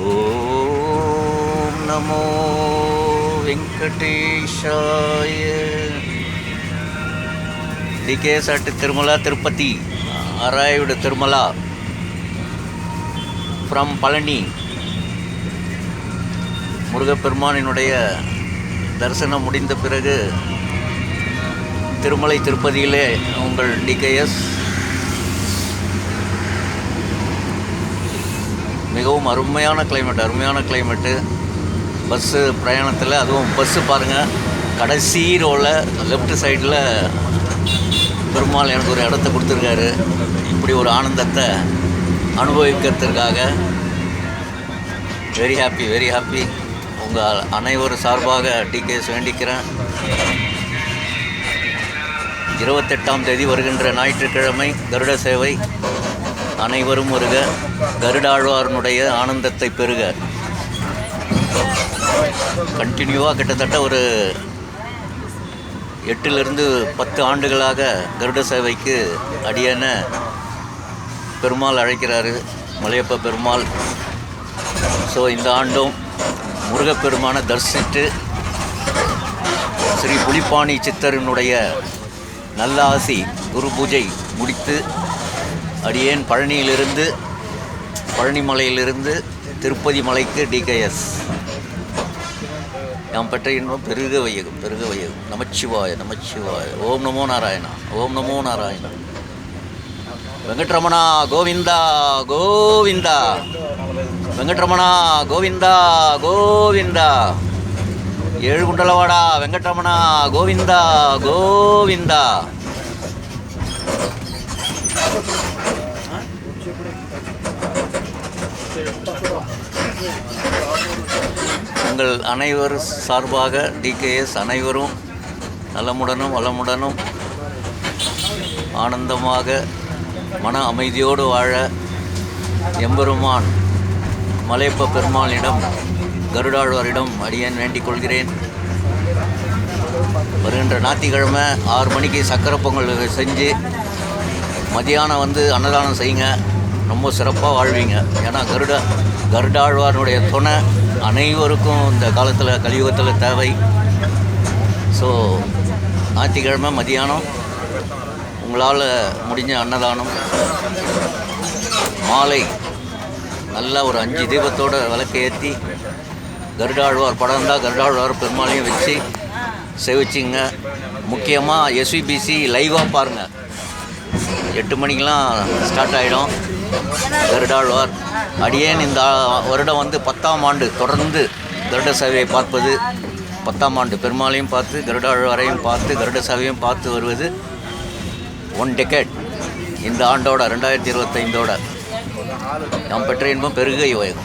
ஓம் நமோ வெங்கடேஷாய. டிகேசாட்டு திருமலா திருப்பதி ஆராயோட திருமலா ஃப்ரம் பழனி முருகப்பெருமானினுடைய தரிசனம் முடிந்த பிறகு திருமலை திருப்பதியிலே உங்கள் டிகேஎஸ் மிகவும் அருமையான கிளைமேட் அருமையான கிளைமேட்டு பஸ்ஸு பிரயாணத்தில் அதுவும் பஸ்ஸு பாருங்கள் கடைசி ரோவில் லெஃப்ட் சைடில் பெருமாள் எனக்கு ஒரு இடத்த கொடுத்துருக்காரு. இப்படி ஒரு ஆனந்தத்தை அனுபவிக்கிறதுக்காக. வெரி ஹாப்பி வெரி ஹாப்பி உங்கள் அனைவரும் சார்பாக டிகேஸ் வேண்டிக்கிறேன். இருபத்தெட்டாம் தேதி வருகின்ற ஞாயிற்றுக்கிழமை கருட சேவை. அனைவரும் வருக. கருடாழ்வாரனுடைய ஆனந்தத்தை பெறுக. கண்டினியூவாக கிட்டத்தட்ட ஒரு எட்டிலிருந்து பத்து ஆண்டுகளாக கருட சேவைக்கு அடியன பெருமாள் அழைக்கிறாரு. மலையப்ப பெருமாள். ஸோ இந்த ஆண்டும் முருகப்பெருமானை தரிசித்து ஸ்ரீ புலிப்பாணி சித்தரினுடைய நல்ல ஆசி குரு பூஜை முடித்து அடியேன் பழனியிலிருந்து பழனிமலையிலிருந்து திருப்பதி மலைக்கு டிகேஎஸ் நாம் பெற்ற இன்பம் பெருக வையகம் பெருக வையகம். நமச்சிவாய நமச்சிவாய. ஓம் நமோ நாராயணா ஓம் நமோ நாராயணா. வெங்கட்ரமணா கோவிந்தா கோவிந்தா. வெங்கட்ரமணா கோவிந்தா கோவிந்தா. ஏழு குண்டலவாடா வெங்கட்ரமணா கோவிந்தா கோவிந்தா. உங்கள் அனைவர் சார்பாக டிகேஎஸ் அனைவரும் நலமுடனும் வளமுடனும் ஆனந்தமாக மன அமைதியோடு வாழ எம்பெருமான் மலையப்ப பெருமாளிடம் கருடாழ்வாரிடம் அடியேன் வேண்டிக் கொள்கிறேன். வருகின்ற ஞாயிற்றுக்கிழமை ஆறு மணிக்கு சக்கரை பொங்கல் செஞ்சு மதியானம் வந்து அன்னதானம் செய்யுங்க. ரொம்ப சிறப்பாக வாழ்வீங்க. ஏன்னா கருட கருடாழ்வாருடைய துணை அனைவருக்கும் இந்த காலத்தில் கலியுகத்தில் தேவை. ஸோ ஞாயிற்றுக்கிழமை மதியானம் உங்களால் முடிஞ்ச அன்னதானம் மாலை நல்லா ஒரு அஞ்சு தீபத்தோட விளக்கை ஏற்றி கருடாழ்வார் படம் இருந்தால் கருடாழ்வார் பெருமாளையும் வச்சு சேவிச்சிங்க. முக்கியமாக எஸ்விபிசி லைவாக பாருங்கள் எட்டு மணிக்கெலாம் ஸ்டார்ட் ஆகிடும் கருடாழ்வார் அடியேன் இந்த வருடம் வந்து பத்தாம் ஆண்டு தொடர்ந்து கருட சேவையை பார்ப்பது பத்தாம் ஆண்டு பெருமாளையும் பார்த்து கருடாழ்வாரையும் பார்த்து கருட சேவையும் பார்த்து வருவது ஒன் டெக்கெட் இந்த ஆண்டோட ரெண்டாயிரத்தி இருபத்தைந்தோட. நாம் பெற்ற இன்பம் பெருகை யோகம்.